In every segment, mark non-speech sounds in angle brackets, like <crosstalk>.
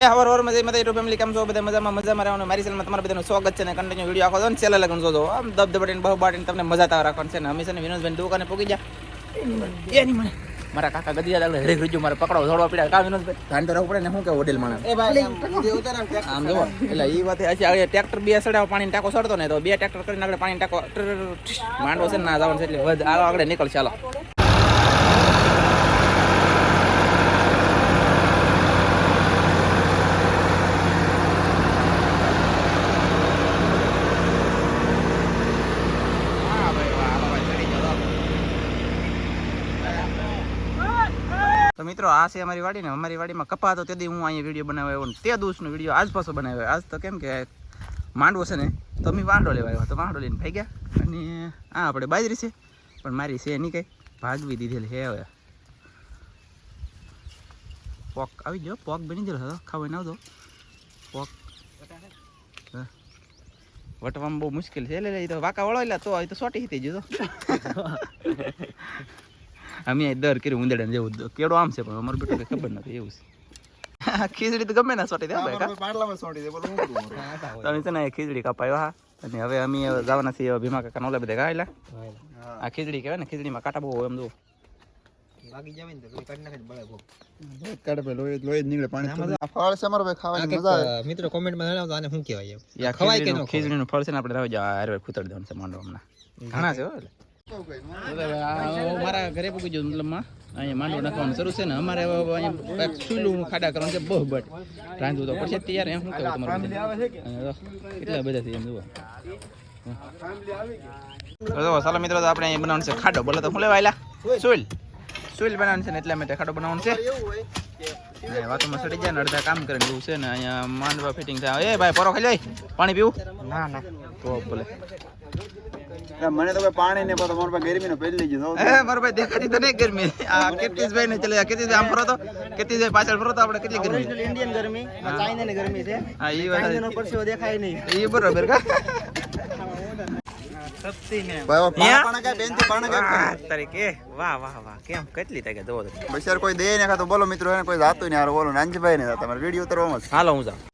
હવાર હવાર મજા મજા યુટ્યુબ ફેમિલી કેમ છો? બધા મજામાં? મજામાં રહેવાનું. મારી સેલમાં તમારા બધાનું સ્વાગત છે ને કન્ટિન્યુ વીડિયો આખો ને છેલ્લે લગન જોજો આમ દબદબાટીને બહુ બાટીને તમને મજા તાવ રાખવાનું છે ને. હંમેશા ને વિનોદભાઈ દુકાને પૂગી જા એની મને મારા કાકા ગદી દાખલે હરે રીજુ મારે પકડો ધોડવા પડ્યા કા વિનોદભાઈ? ધ્યાન તો રાખવું પડે ને. શું કે હોટેલ માણસ? એ ભાઈ આમ જો એટલે એ વાત હશે આગળ ટ્રેક્ટર બે સડાવ પાણી ટાંકો સડતો ને તો બે ટ્રેક્ટર કરીને આગળ પાણી ટાકો માંડવો છે ને ના જવાનું છે એટલે. આગળ નીકળ ચાલો મિત્રો, આ છે અમારી વાડી ને અમારી વાડીમાં કપા હતો તેથી હું અહીંયા વીડિયો બનાવ્યો આવ્યો તે દિવસનો વીડિયો આજ પાછો બનાવ્યો. આજ તો કેમ કે માંડવો છે ને, તો અમે વાંડો લેવા આવ્યો તો વાંડો લઈને ભાઈ ગયા અને આ આપણે બાજરી છે, પણ મારી છે નહીં કંઈ ભાગવી દીધેલી છે હવે. પોક આવી ગયો, પોક બની ગયેલો હતો ખાવા ના આવતો પોક. વટવામાં બહુ મુશ્કેલ છે. એટલે એ તો વાંકા વળો એટલે તો તો સોટી હતી જતો અમે દર કર્યું ઉંદડા જેવું કેડો આમ છે પણ અમારું બેટું ખબર નથી એવું છે. ખીચડી તો ગમે ના સોટી દે હો ભાઈ કા? પાટલામાં સોટી દે બોલો હું કરું મારું? તો અમે છે ને ખીચડી કપાયો હા? અને હવે અમે જવાના છીએ ભીમા કાકા નોલે બધા ગાયેલા. આ ખીચડી કહેવાય ને ખીચડીમાં કાંટા બહુ હોય એમ દો લાગી જાવે ને તો કાઢી નાખે બળે બહુ. લોહી લોહી જ પાણી આ ફળ છે ખાવાની મજા આવે. મિત્રો કોમેન્ટમાં જણાવજો આને શું કહેવાય ખવાય કે ખીચડીનું ફળ છે ને આપણે રહેવા જાવ હારે ખૂતર દેવાનું છે માંડવા હમણાં ઘણા છે મારા ઘરે પૂકી ગયું મતલબમાં અહીંયા માંડવો નાખવાનું શરૂ છે ને અમારે અહીંયા સુલું ખાડા કરવાનું છે બહુ બટ રાંધવું તો પડશે તૈયાર એમ શું કહેવું તમારું કેટલા બધા થઈ એમ જુઓ ચાલો મિત્રો તો આપણે અહીંયા બનાવવાનું છે ખાડો બોલો તો હું લેવા આયલા સુલ બનાવવાનું છે ને. એટલા માટે ખાડો બનાવવાનું છે વાતોમાં સડી જાય ને અડધા કામ કરીને એવું છે ને અહીંયા માંડવા ફિટિંગ થાય એ ભાઈ પરો ખાઈ જાય પાણી પીવું ના ના તો બોલે મને તો પાણી ને બધું મારો ગરમી નો પહેલી ગયો હે મારો ભાઈ દેખાતી તો નહીં ગરમી. આ કેતીશભાઈ ને ચલે કેતીશ આમ ફરો તો. કેતીશભાઈ પાછળ ફરો તો આપણે કેટલી ગરમી? ઇન્ડિયન ગરમી હા. ચાઇના ની ગરમી છે. હા ઈ વાત ચાઇનાનો પરસેવો દેખાય નહીં. ઈ બરોબર કા? ને કાંઈ બેનથી પાણા કાંઈ વાહ, વાહ વાહ વાહ. કેટલી તકે જોવો તો બચાર કોઈ દે ને તો બોલો મિત્રો કોઈ જાતું નહીં બોલો. નાનજીભાઈ ને તમારે વીડિયો ઉતરવામાં હાલો હું જાઉં.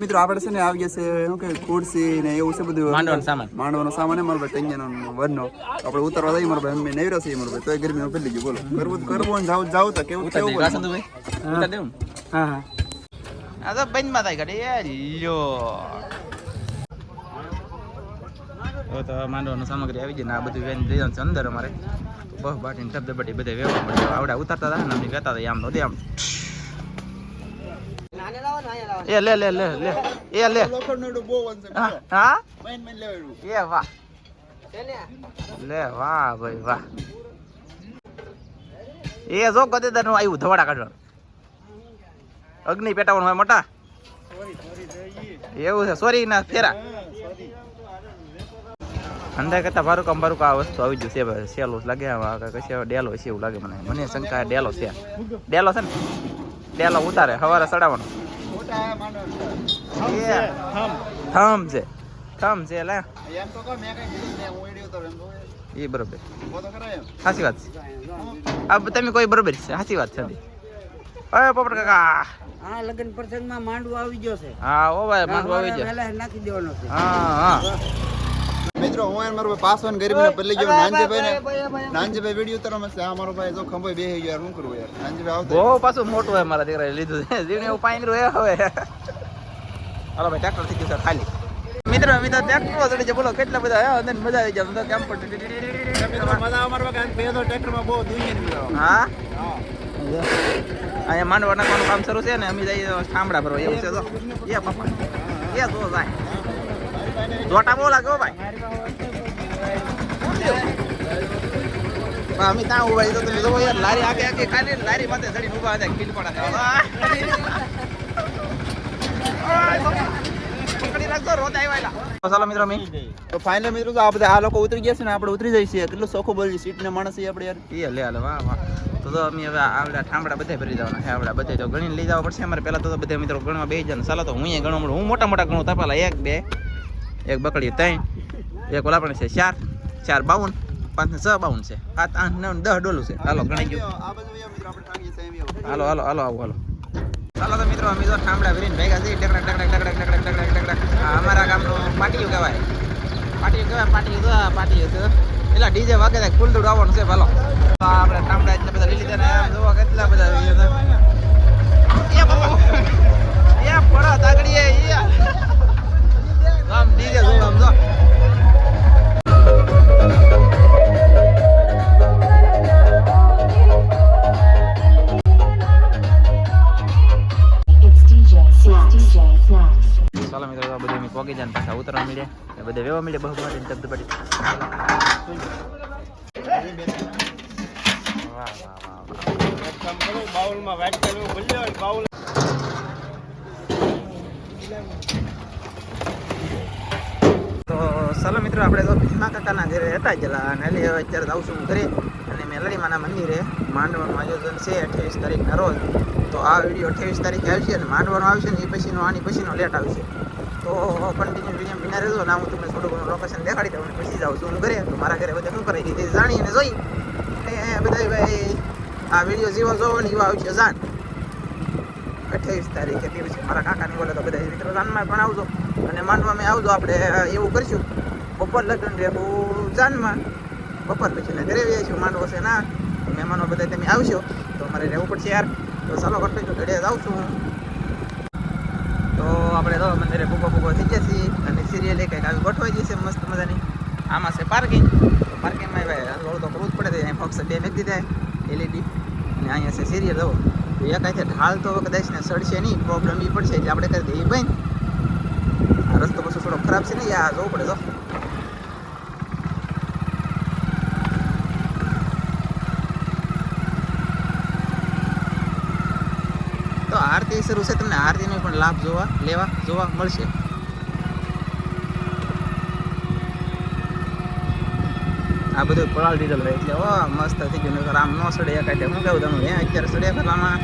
મિત્રો આપણે છે ને આવી ગયા છે શું કે ખુરશી ને એવું છે બધું. માંડવાનો સામાન. માંડવાનો સામાન મારો ભાઈ ટંગિયાનો વરનો. આપણે ઉતરવા જઈએ મારો ભાઈ અમે નવરા છીએ મારો ભાઈ. તોય ગરમી નો પહેલી ગયો બોલો. કરવું કરવું જાવ જાવું તો કેવું ઉતાર કેવું દે ઉતાર દેવું હા હા. આ તો બંધમાં થાય ગાડી લ્યો. તો માંડવાનો સામગ્રી આવી જાય ને આ બધું વેન લઈ છે અંદર અમારે. બહુ બાટીને ધબધબાટી બધા વેવા મળે આવડા ઉતારતા હતા ને અમે કહેતા હતા આમ તો દે આમ નાને લાવો ને અહીંયા લાવો એ લે લે લે લે. એ લે. લોખંડનો ડબ્બો બહુ હા? એ વાહ. લે વાહ ભાઈ વાહ. એ જો ગદેદારનું આવ્યું ધવાડા કાઢવાનું. અગ્નિ પેટાવાનું હોય મોટા. એવું છે સોરી ના ફેરા. અંદા કરતા ભારું કામ ભારું આ વસ્તુ આવી ગયું છે સેલો લાગે કે કશે ડેલો છે એવું લાગે મને. મને શંકા ડેલો છે. ડેલો છે ને? ડેલો ઉતારે સવારે ચડાવવાનો મોટા થમ છે થમ છે લે. હું એ બરોબર. સાચી વાત છે. આ તમે કોઈ બરોબર છે સાચી વાત છે અરે પોપટ કાકા. આ લગ્ન પ્રસંગમાં માંડવો આવી ગયો છે. હા ઓ ભાઈ માંડવો આવી ગયો. નાખી દેવાનો છે. હા હા. મિત્રો હું એને મારો ભાઈ પાસવાન ગરીબ ને પહેલી ગયો નાનજીભાઈ ને. ભાઈ, ભાઈ, નાનજીભાઈ વીડિયો ઉતારવામાં મસ્ત. આ મારો ભાઈ જો ખંભો બે ગયો યાર શું કરવું યાર? નાનજીભાઈ આવતો બહુ પાછું મોટું હોય મારા દીકરાએ લીધું. છે <laughs> જીવને એવું પાણી રહ્યો હવે. હાલો ભાઈ ટ્રેક્ટર થઈ ગયું છે ખાલી. મિત્રો મિત્રો તો ટ્રેક્ટર ચડી છે બોલો કેટલા બધા આવ્યા અને મજા આવી જાય કેમ પણ મજા અમારો ભાઈ બે તો ટ્રેક્ટરમાં બહુ દુનિયા હા? અહીંયા માંડવા નાખવાનું કામ શરૂ છે ને અમે જઈએ ઠામડા ભરવા એવું છે તો. એ પપ્પા. એ તો જાય. જોટા બહુ લાગે ભાઈ. અમે ત્યાં ઊભા તો તમે જોવો યાર લારી આગે આગે ખાલી લારી માથે ચડીને ઊભા હતા કિલ તો ફાઇનલ મિત્રો તો આ બધા આ લોકો ઉતરી ગયા છે ને આપણે ઉતરી જઈએ છીએ. કેટલું સોખો બોલી સીટ ને માણસ આપણે યાર. એ લે હાલે વાહ વાહ. તો તો અમે હવે આવડા ઠામડા બધા ભરી જવાના છે આવડા બધા તો ગણીને લઈ જવા પડશે. અમારે પહેલા તો બધા મિત્રો ગણવા બેસી જાય ચાલો તો હું ગણવા હું મોટા મોટા ગણું તપાલા એક બે. એક બકડી ત્રણ એક ઓલા પણ છે ચાર ચાર બાવન પાંચ ને છ બાવન છે. સાત આઠ નવ દસ ડોલું છે. હાલો ગણાઈ ગયું. હાલો હાલો હાલો આવો હાલો. ચાલો તો મિત્રો અમે તો ઠામડા ભરીને ભેગા છીએ. ટકડક ટકડક ટકડક ટકડક ટકડક ટકડક અમારા ગામનું પાટીયું કહેવાય. પાટીયું કહેવાય પાટીયું તો પાટિયું તો પેલા ડીજે વાગે થાય ફૂલ દૂડ આવવાનું છે ભાલો આપણે ઠામડા એટલા બધા લીલી લીધા જોવા કેટલા બધા એ બાપા. એ પડો તાગડીએ એ આમ ડીજે જોવો આમ જો. ચાલો મિત્રો બધું પોગી જાય પાછા ઉતરવા મળ્યા ને બધે વેવા મળ્યા બહુ મારી ધબધબાટી. વાહ વાહ વાહ વાહ તો ચાલો મિત્રો, આપણે તો ભીમા કાકાના ઘરે હતા જેલા અને એટલે અત્યારે જાઉં છું ઘરે. અને મેલડીમાના મંદિરે માંડવાનું આયોજન છે અઠ્યાવીસ તારીખના રોજ. તો આ વીડિયો અઠ્યાવીસ તારીખે આવશે અને માંડવાનું આવશે ને એ પછીનો, આની પછીનો લેટ આવશે. તો કન્ટિન્યુ વીડિયો બિના રહેજો. ને, હું તમને થોડું ઘણું લોકેશન દેખાડી દઉં અને પછી જાઉં છું હું ઘરે. તો મારા ઘરે બધા શું કરે એ જાણી અને જોઈ. અને બધા ભાઈ, આ વીડિયો જીવો જોવો ને એવા આવશે જાણ. અઠ્યાવીસ તારીખે તે પછી મારા કાકાની બોલે તો બધા મિત્રો જાનમાં પણ આવજો. અને માંડવામાં આવજો આપણે એવું કરશું. બપોર લગ્ન રહેવું જાનમાં બપોર પછી ઘરે જઈશું માંડવો છે ના. મહેમાનો બધા તમે આવશો, તો અમારે રહેવું પડશે યાર. તો ચાલો કન્ટિન્યુ ઘડે જાઉં છું તો આપણે તો મંદિરે ભૂકો ભૂકો થઈ જશે અને સિરિયલ કંઈક આવી ગોઠવાઈ જશે મસ્ત મજાની. આમાં છે પાર્કિંગ પાર્કિંગમાં રોડ તો કરવું જ પડે અહીંયા ફક્ત બે મેક દીધા એલઈડી અને અહીંયા છે સિરિયલ જો એક હાથે ઢાલ તો કદાચ ને સડશે નહીં પ્રોબ્લેમ એ પડશે, એટલે આપણે કરી દઈએ ભાઈ આ રસ્તો પછી થોડો ખરાબ છે ને, યા તો આરતી શરૂ છે, તમને આરતીનો પણ લાભ જોવા, લેવા, જોવા મળશે. આ બધું પડાલ દીધેલ હોય એટલે ઓ મસ્ત થઈ ગયું આમ નો સડ્યા કાઢે હું કેવું તમે અત્યારે સડ્યા કરવામાં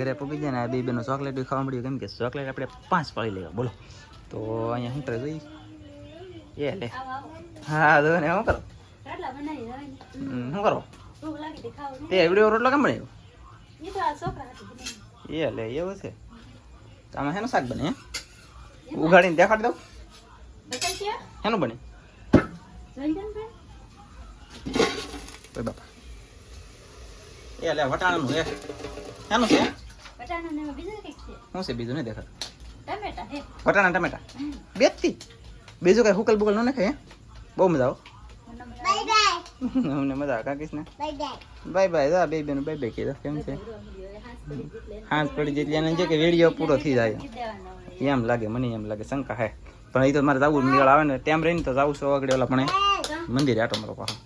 ઘરે પૂગી જાય ને આ બે બેનો ચોકલેટ બી ખાવા મળ્યું. કેમ કે ચોકલેટ આપણે પાંચ પાડી લેવા. બોલો. તો અહીંયા શું કરે જોઈ? એ લે. હા, જો ને, શું કરો? શું કરો? તે એવડો રોટલો કેમ બનાવ્યો? એ લે, એવું છે. તો આમાં શેનું શાક બને ઉઘાડીને દેખાડી દઉં. શેનું બને? બાપા. એ લે, વટાણાનું, એ. શેનું છે? શું છે બીજું? નહીં દેખાતું. વટાણા ટમેટા. બેથી બીજું કઈ હુકલ બુકલ ન નાખે હે? બહુ મજા આવો. અમને મજા આવે કાકીસ ને બાય બાય જા બે બેનું બાય બાય કીધું. કેમ છે? હાથ પડી જેટલી એને છે કે વીડિયો પૂરો થઈ જાય. એમ લાગે મને એમ લાગે શંકા હે. પણ એ તો મારે જવું મેળ આવે ને ટાઈમ રહીને તો જવું છું વાગડે ઓલા પણ મંદિરે આટો મારો પાછો.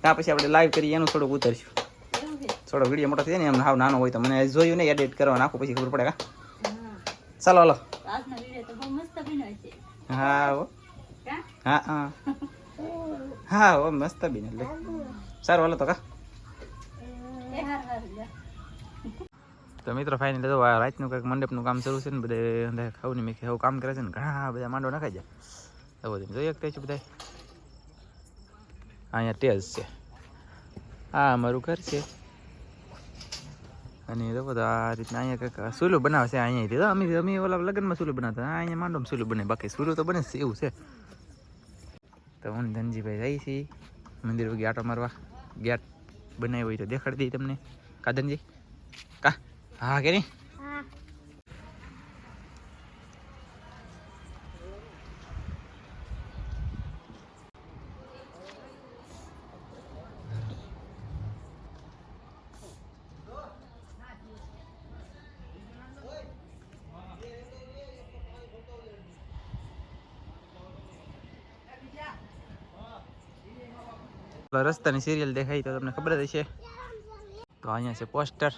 ત્યાં પછી આપણે લાઈવ કરીએ એનું થોડુંક ઉતરશું. થોડો વીડિયો મોટો થઈ જાય ને, એમ હાવ નાનો હોય તો મને જોયું નહીં એડિટ કરવા નાખું પછી ખબર પડે કા? ચાલો, હલો. હા, હો. હા હા. હા ઓ મસ્ત બીન એટલે સારું, હાલો તો કા. તો મિત્રો ફાઇનલ તો રાતનું કંઈક મંડપનું કામ શરૂ છે ને, બધે અંદર ખાવું મેં એવું કામ કરે છે ને, ઘણા બધા માંડો નાખાઈ જાય. તો બધું જોઈએ કઈ છે બધા અહીંયા ટેસ છે. આ અમારું ઘર છે. અને તો બધા આ રીતના અહીંયા કંઈક સુલું બનાવે છે દીધા અમે અમે ઓલા લગ્નમાં સુલું બનાવતા અહીંયા માંડો સુલું બને. બાકી સુલું તો બને એવું છે. તો હું ધનજીભાઈ જાય છીએ. મંદિર વગી આટો મારવા. ગેટ બનાવ્યો હોય તો દેખાડી દઈએ તમને. કાદનજી કા? હા, કે નહીં? રસ્તાની સિરિયલ દેખાય તો તમને ખબર જ હશે તો અહીંયા છે પોસ્ટર